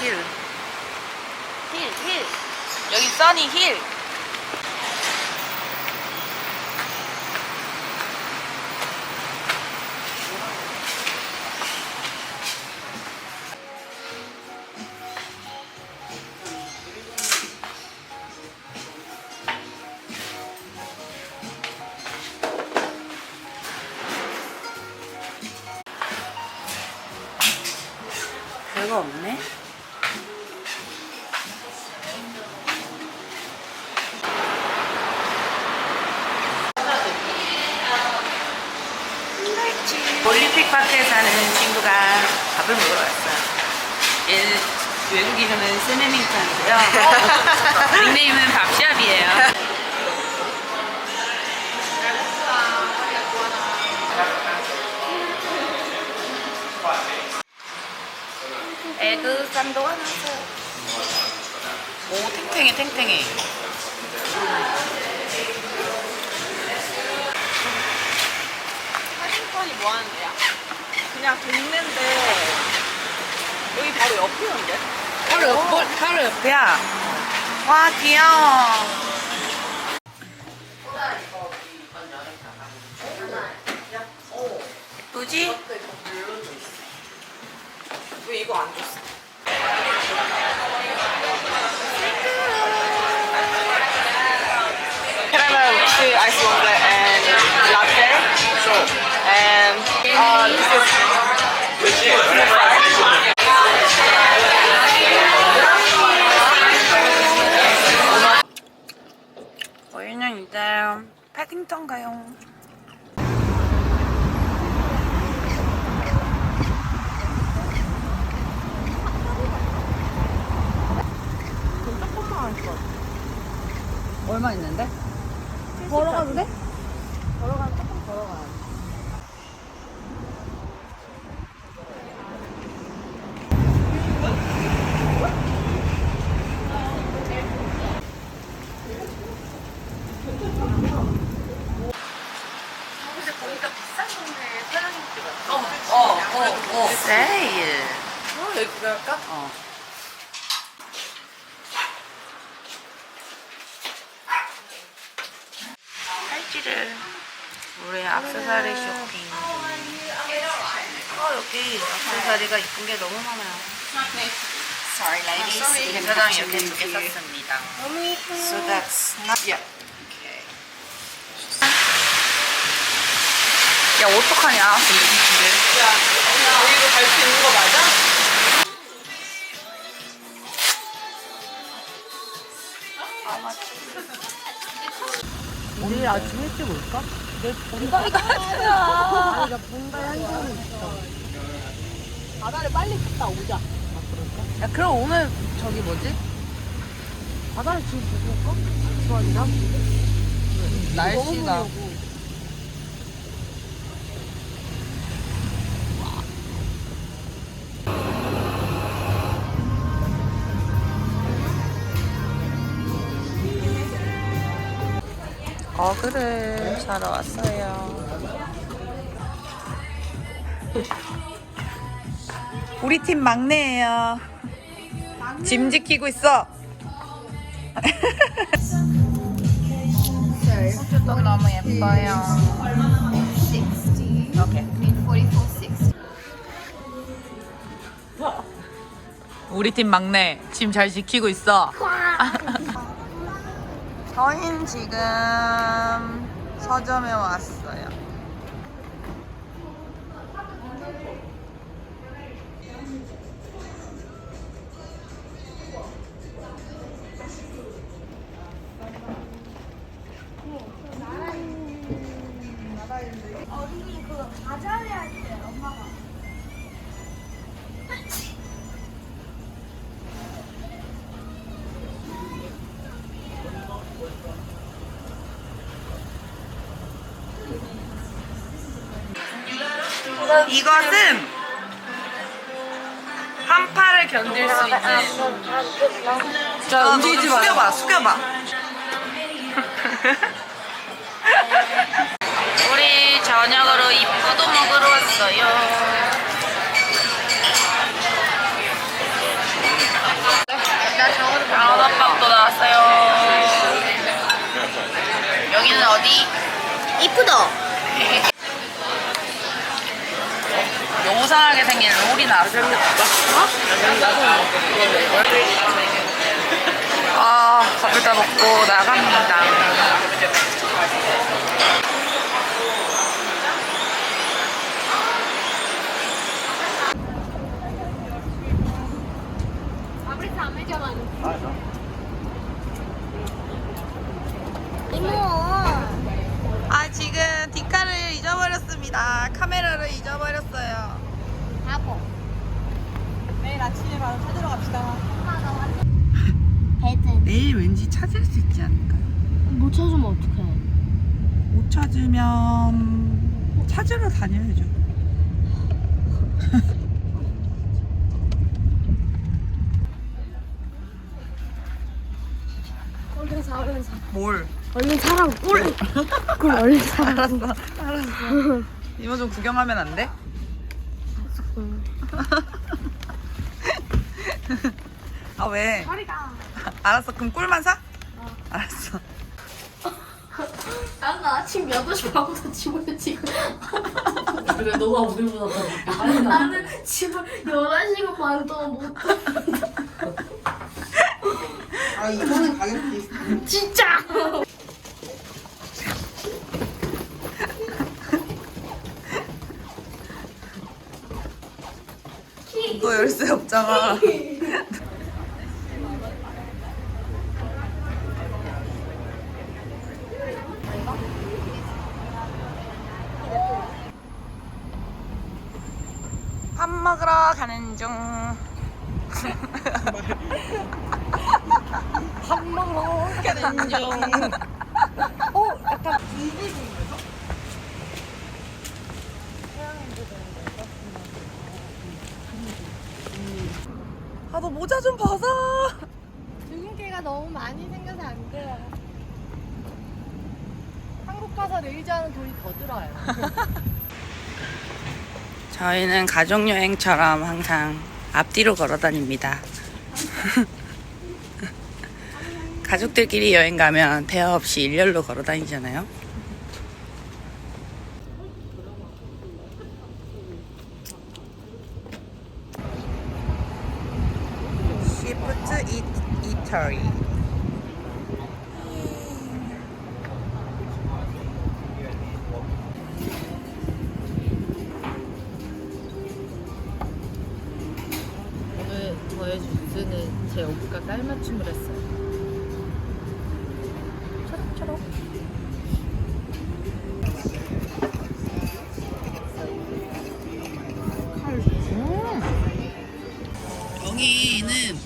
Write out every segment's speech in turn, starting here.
힐. 힐, 힐. 여기 써니 힐. 올림픽 파크에 사는 친구가 밥을 먹으러 왔어요. 얘 외국 이름은 스네밍턴이고요. 닉네임은 밥샵이에요. 에그 쌈도 하나 사. 오 탱탱해 탱탱해. 사진관이 뭐 하는 데야? 그냥 동네인데 여기 바로 옆이던데? 바로 옆, 바로 옆이야. 와 귀여워. 예쁘지? 왜 이거 안 줬어? Ice water and latte. And uh, this is 저희는 이제 패딩턴 가요. 얼마 있는데? 걸어가도 돼? 걸어가면 조금 걸어가야 돼. 근데 거기가 비싼 동네에 사장님 집어. 어, 어, 어. 세일. 어, 여기 갈까? 어. 팔찌를 우리 악세사리 쇼핑. 어 여기 악세사리가 이쁜 게 너무 많아요. Sorry, ladies. 백사장 이렇게 두 개 샀습니다. So that's not. Yeah. 야 어떡하냐? 근데. 야, 여기도 갈수 있는 거 맞아? 내일 아침 일찍 올까? 본다이가 하잖아. 아니, 나 본다이 한 시간은 있어. 바다를 빨리 갔다 오자. 아, 그럴까? 야 그럼 오늘 저기 뭐지? 바다를 지금 보고 올까? 수원이랑? 날씨가 어그를 사러 왔어요. 우리 팀 막내예요. 짐 지키고 있어. 호주도 너무 예뻐요. 60. 오케이. Need 44, 60. 우리 팀 막내 짐 잘 지키고 있어. 저희는 지금 서점에 왔어요. 이것은 한파를 견딜 수 있는. 자, 어, 움직이지 너도 마요. 숙여봐, 숙여봐. 우리 저녁으로 이쁘도 먹으러 왔어요. 나 저거도 나왔어요. 여기는 어디? 이쁘다. 요상하게 생긴 롤이 나왔어. 아, 밥을 다 먹고 나갑니다. 아, 지금 디카를 잊어버렸습니다. 카메라를 잊어버렸어요. 내일 아침에 바로 찾으러 갑시다. 내일 왠지 찾을 수 있지 않을까요? 못 찾으면 어떡해? 못 찾으면 찾으러 다녀야죠. 얼른 사, 얼른 사. 뭘? 얼른 사라고, 꿀! 꿀 얼른 사. 알았어, 알았어. 이모 좀 구경하면 안 돼? 아 왜? 허리가. 알았어, 그럼 꿀만 사? 알았어. 나는 아침 8시 반부터 집을 지금. 그래, 너가 우리보다 더. 아니, 나는 집을 11시간 반 동안 못. 아, 이거는 가격 비슷해. 진짜! 열쇠 없잖아. 밥 먹으러 가는 중. 밥 먹으러 가는 중. 아, 너 모자 좀 벗어. 주근깨가 너무 많이 생겨서 안 돼요. 한국 가서 레이저하는 돈이 더 들어요. 저희는 가족 여행처럼 항상 앞뒤로 걸어 다닙니다. 가족들끼리 여행 가면 대화 없이 일렬로 걸어 다니잖아요. 제 옷과 깔맞춤을 했어요. 초록초록. 여기는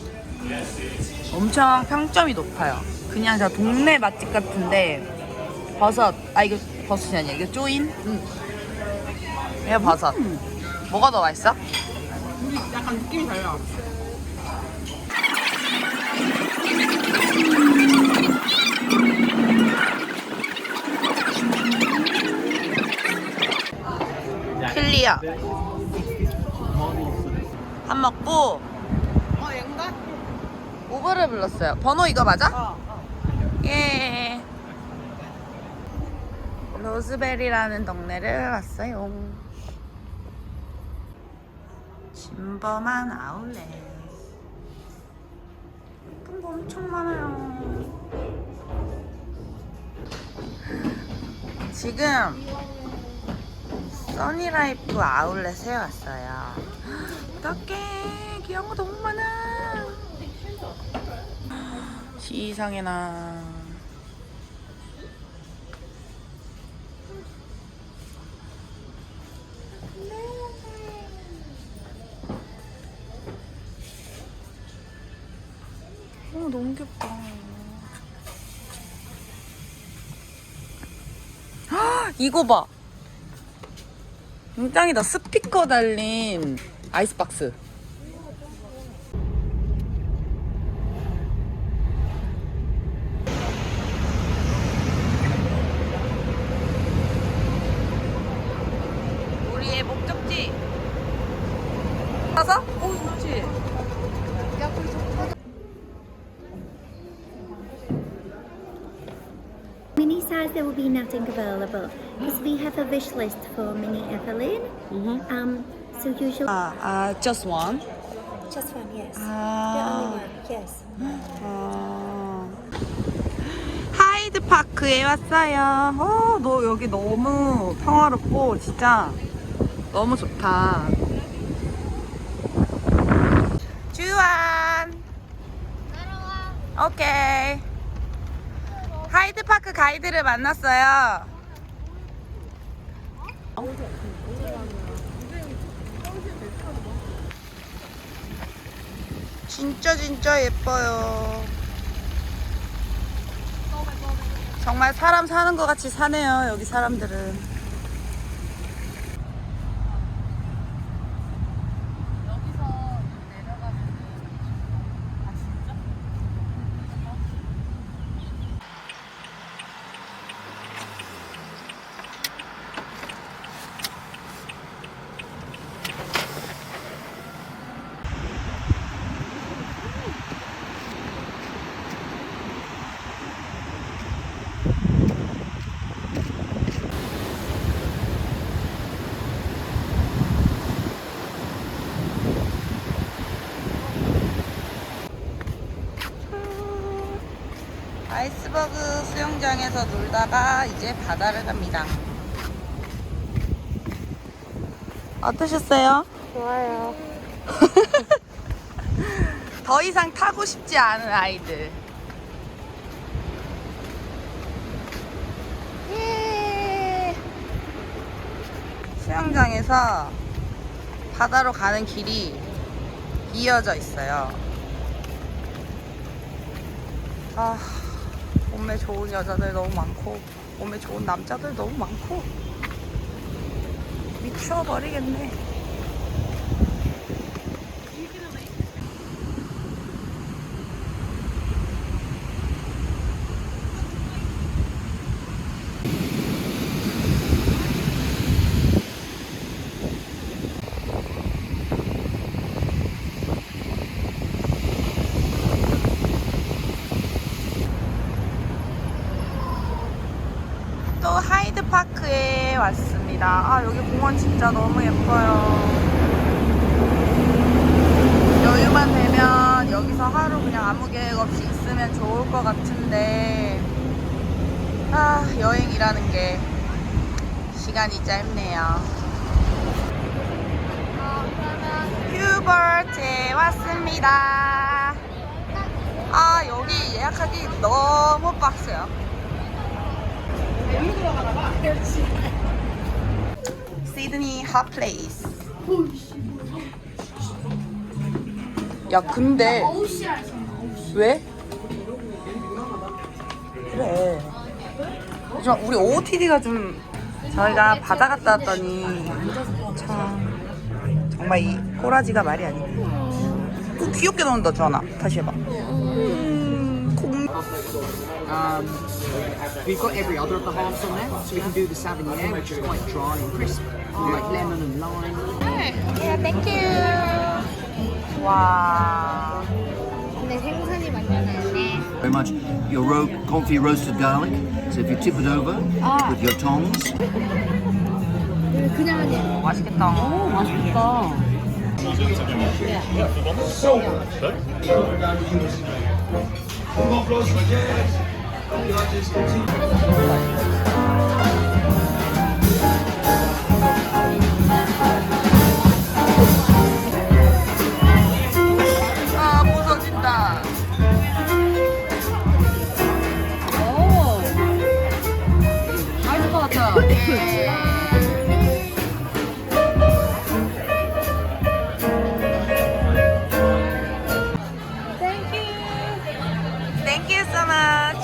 엄청 평점이 높아요. 그냥 저 동네 맛집 같은데 버섯 아 이거 버섯이 아니야 이거 쪼인? 응. 이거 버섯. 뭐가 더 맛있어? 우리 약간 느낌이 달라. 클리어. 밥 먹고 어, 얘인가? 우버를 불렀어요. 번호 이거 맞아? 어, 어. 예. 로즈베리라는 동네를 왔어요. 진범한 아울렛. 예쁜 거 엄청 많아요. 지금 써니라이프 아울렛에 왔어요. 어떡해. 귀여운 거 너무 많아. 시상에나 어 너무 귀엽다 헉, 이거 봐 짱이다 스피커 달린 아이스박스. 우리의 목적지. 가서? Price, there will be nothing available because we have a wish list for Mini Evelyn. Um, so usually 아, 아 just one. just one, yes. The 아. only one, yes. 아. 하이드 파크에 왔어요. 어, 너 여기 너무 평화롭고 진짜 너무 좋다. 주한. 오케이. 하이드 파크 가이드를 만났어요. 진짜 진짜 예뻐요. 정말 사람 사는 것 같이 사네요, 여기 사람들은. 아이스버그 수영장에서 놀다가 이제 바다를 갑니다. 어떠셨어요? 좋아요. 더 이상 타고 싶지 않은 아이들. 예. 수영장에서 바다로 가는 길이 이어져 있어요. 아, 몸에 좋은 여자들 너무 많고, 몸에 좋은 남자들 너무 많고, 미쳐버리겠네. 또 하이드파크에 왔습니다. 아, 여기 공원 진짜 너무 예뻐요. 여유만 되면 여기서 하루 그냥 아무 계획 없이 있으면 좋을 것 같은데, 아, 여행이라는 게 시간이 짧네요. 휴버트에 왔습니다. 아, 여기 예약하기 너무 빡세요. 시드니 핫플레이스. 야 근데 왜? 그래. 좀 우리 OOTD가 좀 저희가 바다 갔다 왔더니 참 정말 이 꼬라지가 말이 아니네. 그 귀엽게 나온다 전화. 다시 해봐. 음, 공... Um, we've got every other of the halves on there, so we can do the Savignon, which is quite dry and crisp, like lemon and lime. 와. 근데 생선이 만나네. Very much your ro- confit roasted garlic. So if you tip it over with your tongs, 그냥 하네. 맛있겠다. 오, 맛있겠다. 아, Thank you so much.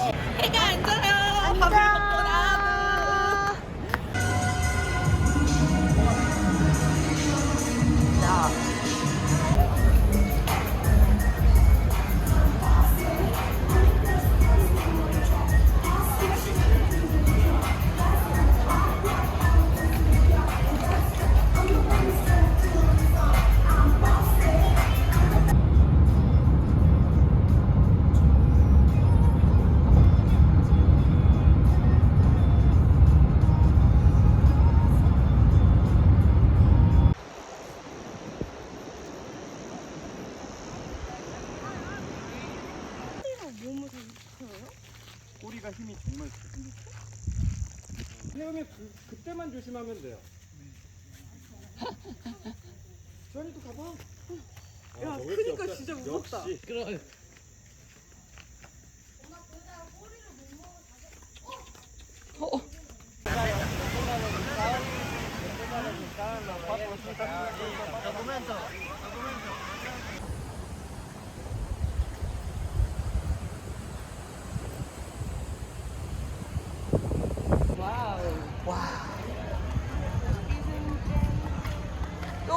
태우면 그, 그때만 조심하면 돼요. 주환이도 가봐. 야, 크니까 진짜 무섭다. 역시.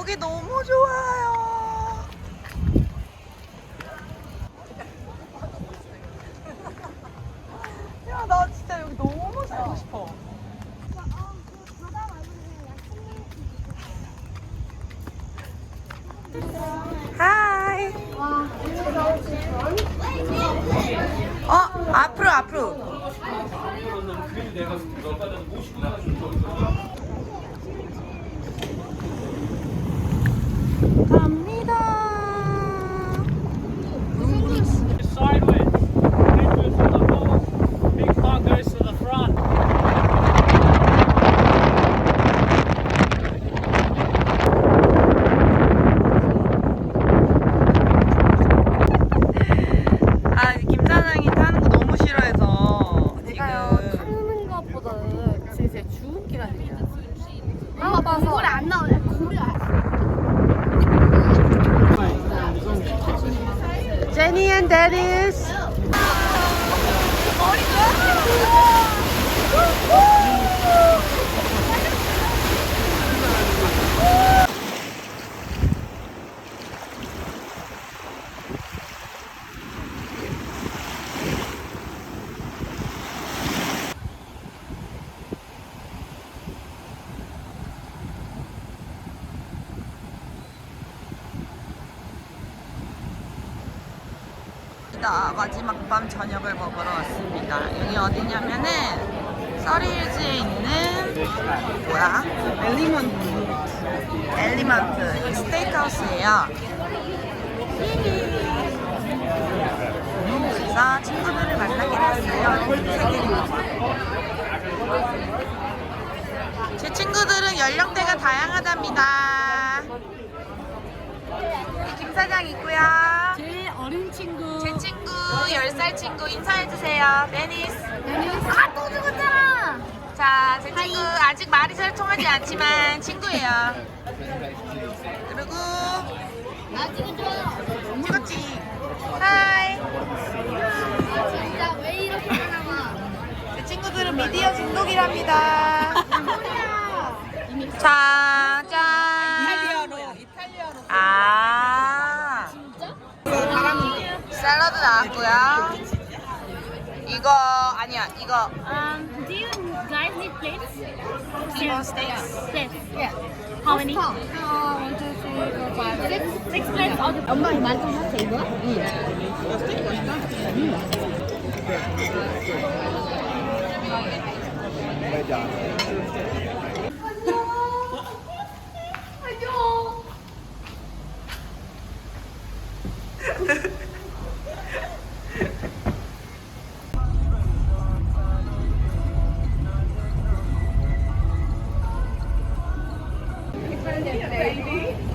여기 너무 좋아요. 야, 나 진짜 여기 너무 살고 싶어. 하이. 어, 앞으로 앞으로. 갑니다. Sideways. Head goes to the hole. Big part goes to the front. 아, 김 사장이 타는 거 너무 싫어해서 내가요 지금 타는 것보다는 진짜 주운 길 아니야. 아 맞아. 물안 나오네. 물이 제니 앤 데니스. 나 마지막 밤 저녁을 먹으러 왔습니다. 여기 어디냐면은 서리힐즈에 있는 뭐야? 엘리먼트. 엘리먼트 이 스테이크하우스예요. 그래서 친구들을 만나기로 했어요. 제 친구들은 연령대가 다양하답니다. 김 사장 있고요. 어린 친구. 제 친구 10살 친구 인사해주세요. 베니스. 아또 죽었잖아. 자, 제 친구 아직 말이 잘 통하지 않지만 친구예요. 그리고 나 찍어줘. 찍었지. 하이. 진짜 왜 이렇게 하나봐. 제 친구들은 미디어 중독이랍니다. 자, 짠. 이탈리아로. 이탈리아로. 아. 진짜? 샐러드 나왔고요. 이거 아니야. 이거 Um, do you guys need plates? 기본 스테이크. Plates. Yeah. How many? 어, one, two, three, four, five, six. Six plates. All the 엄마 이만큼 하세 이거? 좋